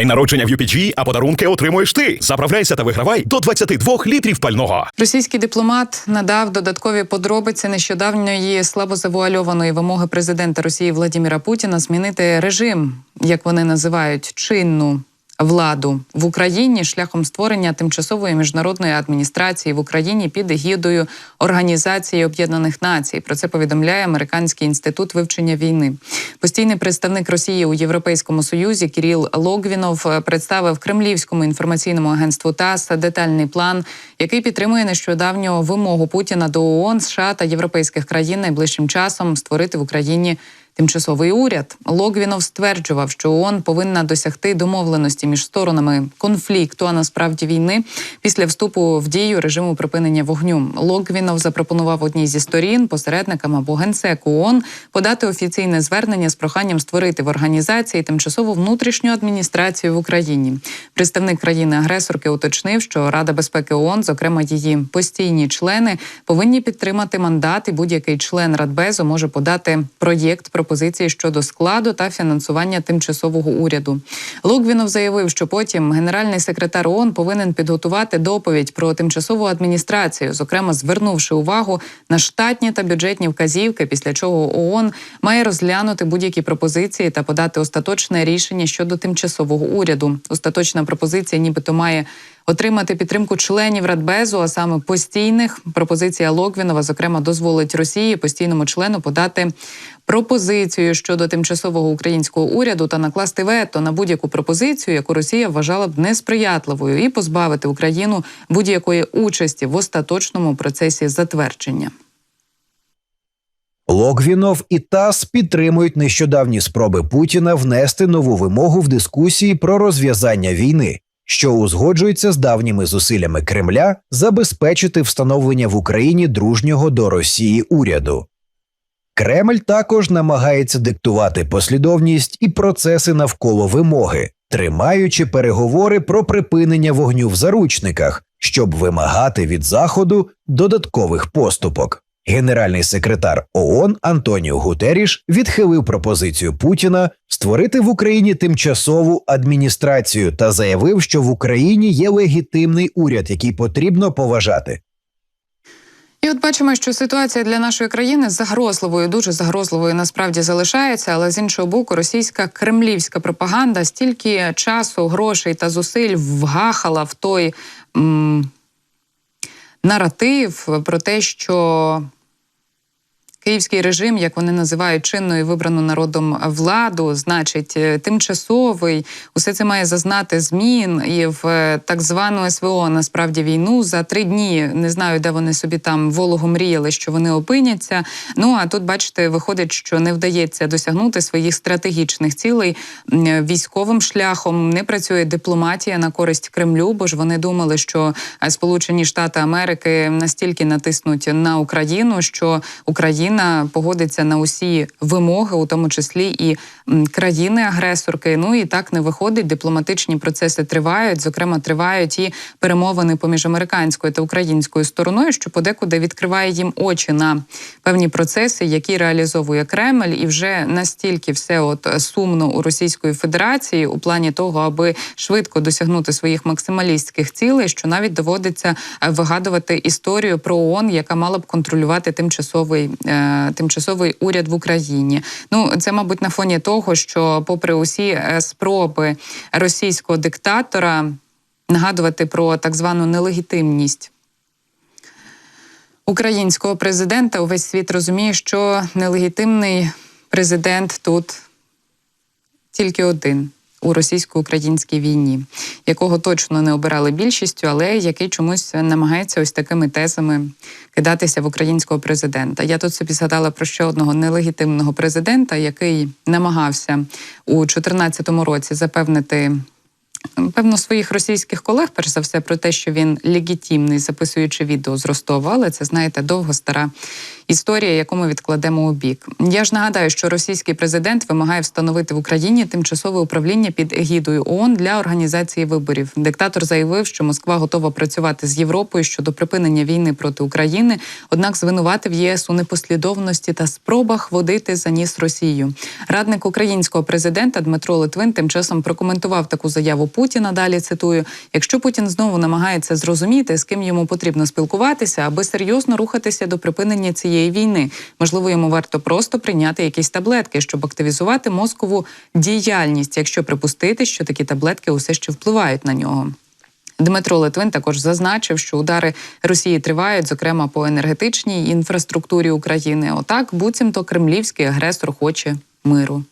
День народження в UPG, а подарунки отримуєш ти. Заправляйся та вигравай до 22 літрів пального. Російський дипломат надав додаткові подробиці нещодавньої слабозавуальованої вимоги президента Росії Владіміра Путіна змінити режим, як вони називають, чинну владу в Україні шляхом створення тимчасової міжнародної адміністрації в Україні під егідою Організації Об'єднаних Націй. Про це повідомляє Американський інститут вивчення війни. Постійний представник Росії у Європейському Союзі Кіріл Логвінов е, представив Кремлівському інформаційному агентству ТАСС детальний план, який підтримує нещодавню вимогу Путіна до ООН, США та європейських країн найближчим часом створити в Україні. Тимчасовий уряд Логвінов стверджував, що ООН повинна досягти домовленості між сторонами конфлікту, а насправді війни після вступу в дію режиму припинення вогню. Логвінов запропонував одній зі сторін посередникам або генсеку ООН подати офіційне звернення з проханням створити в організації тимчасову внутрішню адміністрацію в Україні. Представник країни-агресорки уточнив, що Рада безпеки ООН, зокрема її постійні члени, повинні підтримати мандат, і будь-який член Радбезу може подати проєкт пропозиції щодо складу та фінансування тимчасового уряду. Логвінов заявив, що потім генеральний секретар ООН повинен підготувати доповідь про тимчасову адміністрацію, зокрема звернувши увагу на штатні та бюджетні вказівки, після чого ООН має розглянути будь-які пропозиції та подати остаточне рішення щодо тимчасового уряду. Остаточна пропозиція, нібито має отримати підтримку членів Радбезу, а саме постійних. Пропозиція Логвінова, зокрема, дозволить Росії постійному члену подати пропозицію щодо тимчасового українського уряду та накласти вето на будь-яку пропозицію, яку Росія вважала б несприятливою, і позбавити Україну будь-якої участі в остаточному процесі затвердження. Логвінов і ТАСС підтримують нещодавні спроби Путіна внести нову вимогу в дискусії про розв'язання війни, що узгоджується з давніми зусиллями Кремля забезпечити встановлення в Україні дружнього до Росії уряду. Кремль також намагається диктувати послідовність і процеси навколо вимоги, тримаючи переговори про припинення вогню в заручниках, щоб вимагати від Заходу додаткових поступок. Генеральний секретар ООН Антоніо Гутеріш відхилив пропозицію Путіна створити в Україні тимчасову адміністрацію та заявив, що в Україні є легітимний уряд, який потрібно поважати. І от бачимо, що ситуація для нашої країни загрозливою, дуже загрозливою насправді залишається. Але з іншого боку, російська кремлівська пропаганда стільки часу, грошей та зусиль вгахала в той м, наратив про те, що Київський режим, як вони називають чинну і вибрану народом владу, значить е, тимчасовий, усе це має зазнати змін і в е, так звану СВО насправді війну за три дні. Не знаю, де вони собі там волого мріяли, що вони опиняться. Ну а тут, бачите, виходить, що не вдається досягнути своїх стратегічних цілей військовим шляхом. Не працює дипломатія на користь Кремлю, бо ж вони думали, що е, Сполучені Штати Америки настільки натиснуть на Україну, що Україна. Україна погодиться на усі вимоги, у тому числі і країни-агресорки. Ну і так не виходить. Дипломатичні процеси тривають. Зокрема, тривають і перемовини поміж американською та українською стороною, що подекуди відкриває їм очі на певні процеси, які реалізовує Кремль, і вже настільки все от сумно у Російської Федерації у плані того, аби швидко досягнути своїх максималістських цілей, що навіть доводиться вигадувати історію про ООН, яка мала б контролювати тимчасовий. Е, тимчасовий уряд в Україні. Ну це, мабуть, на фоні того, що, попри усі е, спроби російського диктатора нагадувати про так звану нелегітимність. Українського президента увесь світ розуміє, що нелегітимний президент тут тільки один у російсько-українській війні, якого точно не обирали більшістю, але який чомусь намагається ось такими тезами кидатися в українського президента. Я тут собі згадала про ще одного нелегітимного президента, який намагався у 2014 році запевнити. Певно, своїх російських колег, перш за все, про те, що він легітимний, записуючи відео з Ростова, але це знаєте довго стара історія, яку ми відкладемо у бік. Я ж нагадаю, що російський президент вимагає встановити в Україні тимчасове управління під егідою ООН для організації виборів. Диктатор заявив, що Москва готова працювати з Європою щодо припинення війни проти України, однак звинуватив ЄС у непослідовності та спробах водити за ніс Росію. Радник українського президента Дмитро Литвин тим часом прокоментував таку заяву Путіна. Далі цитую: якщо Путін знову намагається зрозуміти, з ким йому потрібно спілкуватися, аби серйозно рухатися до припинення цієї війни, можливо, йому варто просто прийняти якісь таблетки, щоб активізувати мозкову діяльність, якщо припустити, що такі таблетки усе ще впливають на нього. Дмитро Литвин також зазначив, що удари Росії тривають, зокрема по енергетичній інфраструктурі України. Отак, буцімто кремлівський агресор хоче миру.